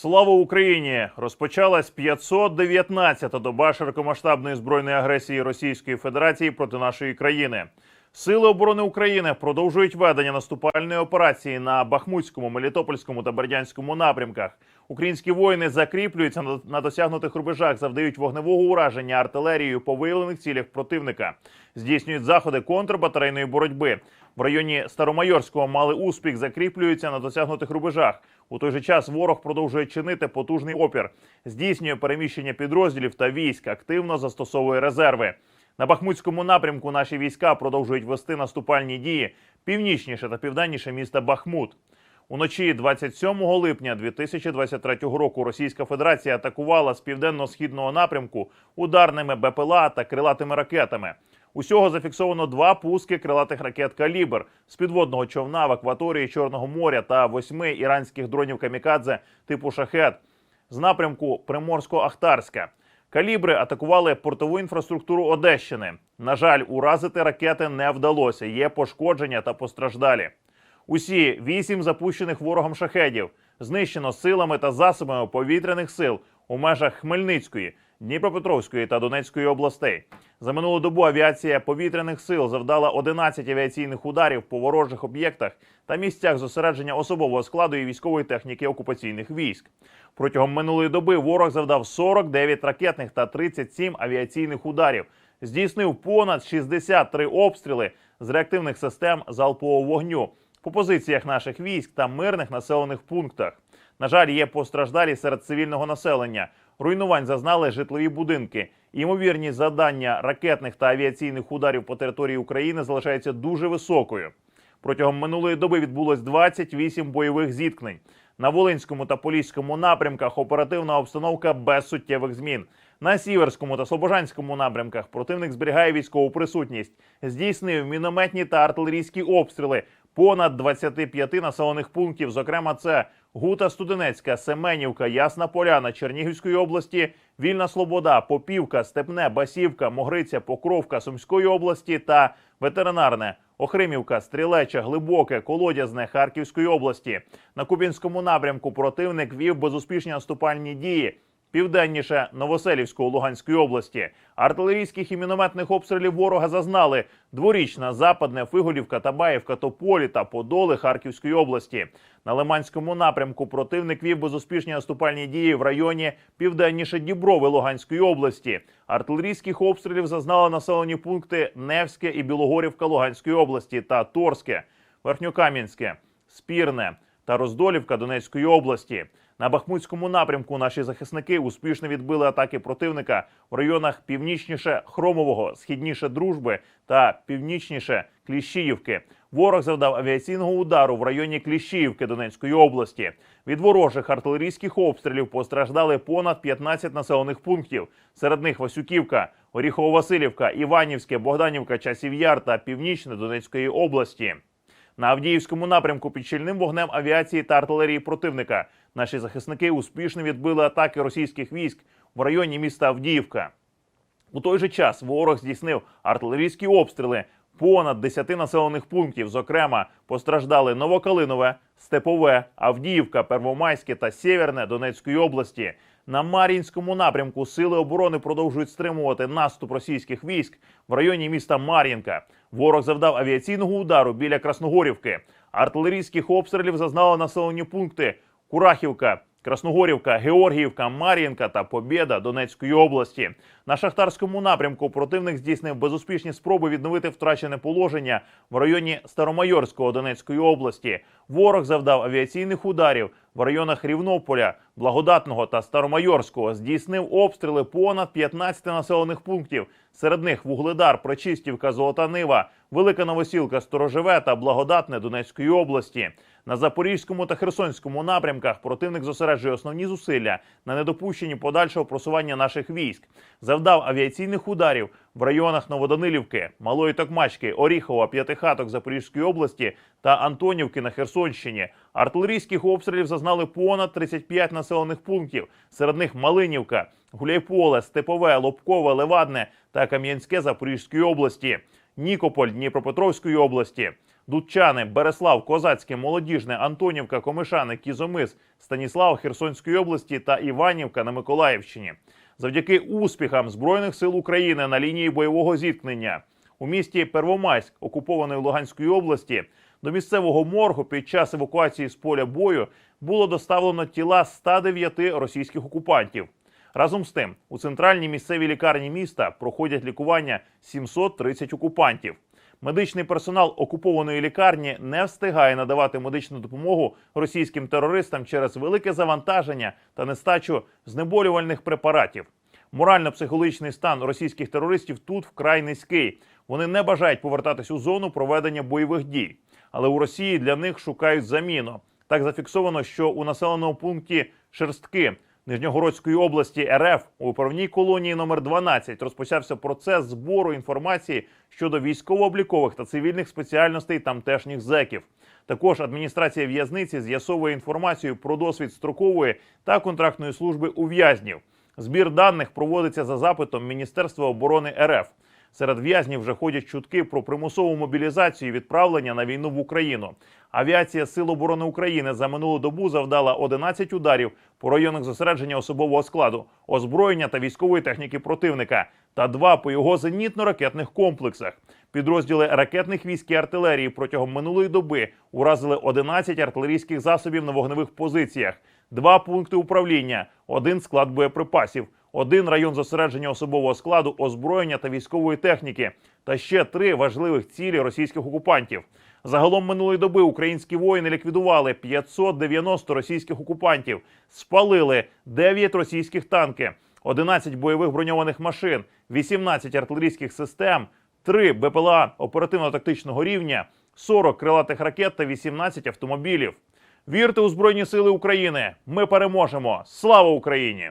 Слава Україні! Розпочалась 519-та доба широкомасштабної збройної агресії Російської Федерації проти нашої країни. Сили оборони України продовжують ведення наступальної операції на Бахмутському, Мелітопольському та Бердянському напрямках. Українські воїни закріплюються на- досягнутих рубежах, завдають вогневого ураження артилерією по виявлених цілях противника, здійснюють заходи контрбатарейної боротьби. В районі Старомайорського мали успіх, закріплюються на досягнутих рубежах. У той же час ворог продовжує чинити потужний опір, здійснює переміщення підрозділів та військ, активно застосовує резерви. На Бахмутському напрямку наші війська продовжують вести наступальні дії північніше та південніше міста Бахмут. Уночі 27 липня 2023 року Російська Федерація атакувала з південно-східного напрямку ударними БПЛА та крилатими ракетами. Усього зафіксовано два пуски крилатих ракет «Калібр» з підводного човна в акваторії Чорного моря та восьми іранських дронів камікадзе типу шахет з напрямку Приморсько-Ахтарська. Калібри атакували портову інфраструктуру Одещини. На жаль, уразити ракети не вдалося. Є пошкодження та постраждалі. Усі вісім запущених ворогом шахедів знищено силами та засобами повітряних сил у межах Хмельницької, Дніпропетровської та Донецької областей. За минулу добу авіація повітряних сил завдала 11 авіаційних ударів по ворожих об'єктах та місцях зосередження особового складу і військової техніки окупаційних військ. Протягом минулої доби ворог завдав 49 ракетних та 37 авіаційних ударів. Здійснив понад 63 обстріли з реактивних систем залпового вогню по позиціях наших військ та мирних населених пунктах. На жаль, є постраждалі серед цивільного населення. Руйнувань зазнали житлові будинки. Ймовірність завдання ракетних та авіаційних ударів по території України залишається дуже високою. Протягом минулої доби відбулось 28 бойових зіткнень. На Волинському та Поліському напрямках оперативна обстановка без суттєвих змін. На Сіверському та Слобожанському напрямках противник зберігає військову присутність, здійснив мінометні та артилерійські обстріли понад 25 населених пунктів. Зокрема, це Гута Студенецька, Семенівка, Ясна Поляна, Чернігівської області, Вільна Слобода, Попівка, Степне, Басівка, Могриця, Покровка Сумської області та ветеринарне. Охримівка, Стрілеча, Глибоке, Колодязне Харківської області. На Кубінському напрямку противник вів безуспішні наступальні дії. Південніше Новоселівського Луганської області артилерійських і мінометних обстрілів ворога зазнали дворічна Западне, Фиголівка, Табаївка, Тополі та Подоли Харківської області. На Лиманському напрямку противник вів безуспішні наступальні дії в районі південніше Діброви Луганської області. Артилерійських обстрілів зазнали населені пункти Невське і Білогорівка Луганської області та Торське, Верхньокам'янське, Спірне та Роздолівка Донецької області. На Бахмутському напрямку наші захисники успішно відбили атаки противника в районах північніше Хромового, східніше Дружби та північніше Кліщіївки. Ворог завдав авіаційного удару в районі Кліщіївки Донецької області. Від ворожих артилерійських обстрілів постраждали понад 15 населених пунктів. Серед них Васюківка, Оріхово-Василівка, Іванівське, Богданівка, Часів Яр та Північне Донецької області. На Авдіївському напрямку під щільним вогнем авіації та артилерії противника наші захисники успішно відбили атаки російських військ в районі міста Авдіївка. У той же час ворог здійснив артилерійські обстріли понад 10 населених пунктів. Зокрема, постраждали Новокалинове, Степове, Авдіївка, Первомайське та Сєверне Донецької області. На Мар'їнському напрямку сили оборони продовжують стримувати наступ російських військ в районі міста Мар'їнка. Ворог завдав авіаційного удару біля Красногорівки. Артилерійських обстрілів зазнали населені пункти Курахівка, Красногорівка, Георгіївка, Мар'їнка та Побєда Донецької області. На шахтарському напрямку противник здійснив безуспішні спроби відновити втрачене положення в районі Старомайорського Донецької області. Ворог завдав авіаційних ударів в районах Рівнополя, Благодатного та Старомайорського. Здійснив обстріли понад 15 населених пунктів. Серед них Вугледар, Прочистівка, Золота Нива, Велика Новосілка, Сторожеве та Благодатне Донецької області. На Запорізькому та Херсонському напрямках противник зосереджує основні зусилля на недопущенні подальшого просування наших військ. Завдав авіаційних ударів в районах Новоданилівки, Малої Токмачки, Оріхова, П'ятихаток Запорізької області та Антонівки на Херсонщині. Артилерійських обстрілів зазнали понад 35 населених пунктів. Серед них Малинівка, Гуляйполе, Степове, Лобкове, Левадне та Кам'янське Запорізької області. Нікополь Дніпропетровської області. Дудчани, Береслав, Козацьке, Молодіжне, Антонівка, Комишани, Кізомис, Станіслав Херсонської області та Іванівка на Миколаївщині. Завдяки успіхам Збройних сил України на лінії бойового зіткнення у місті Первомайськ, окупованої Луганської області, до місцевого моргу під час евакуації з поля бою було доставлено тіла 109 російських окупантів. Разом з тим, у центральній місцевій лікарні міста проходять лікування 730 окупантів. Медичний персонал окупованої лікарні не встигає надавати медичну допомогу російським терористам через велике завантаження та нестачу знеболювальних препаратів. Морально-психологічний стан російських терористів тут вкрай низький. Вони не бажають повертатись у зону проведення бойових дій. Але у Росії для них шукають заміну. Так зафіксовано, що у населеному пункті Шерстки Нижньогородської області РФ у управній колонії номер 12 розпочався процес збору інформації щодо військово-облікових та цивільних спеціальностей тамтешніх зеків. Також адміністрація в'язниці з'ясовує інформацію про досвід строкової та контрактної служби ув'язнів. Збір даних проводиться за запитом Міністерства оборони РФ. Серед в'язнів вже ходять чутки про примусову мобілізацію і відправлення на війну в Україну. Авіація Сил оборони України за минулу добу завдала 11 ударів по районах зосередження особового складу, озброєння та військової техніки противника, та два по його зенітно-ракетних комплексах. Підрозділи ракетних військ і артилерії протягом минулої доби уразили 11 артилерійських засобів на вогневих позиціях, два пункти управління, один склад боєприпасів, один район зосередження особового складу, озброєння та військової техніки, та ще три важливих цілі російських окупантів. Загалом минулої доби українські воїни ліквідували 590 російських окупантів, спалили 9 російських танки, 11 бойових броньованих машин, 18 артилерійських систем, 3 БПЛА оперативно-тактичного рівня, 40 крилатих ракет та 18 автомобілів. Вірте у Збройні Сили України! Ми переможемо! Слава Україні!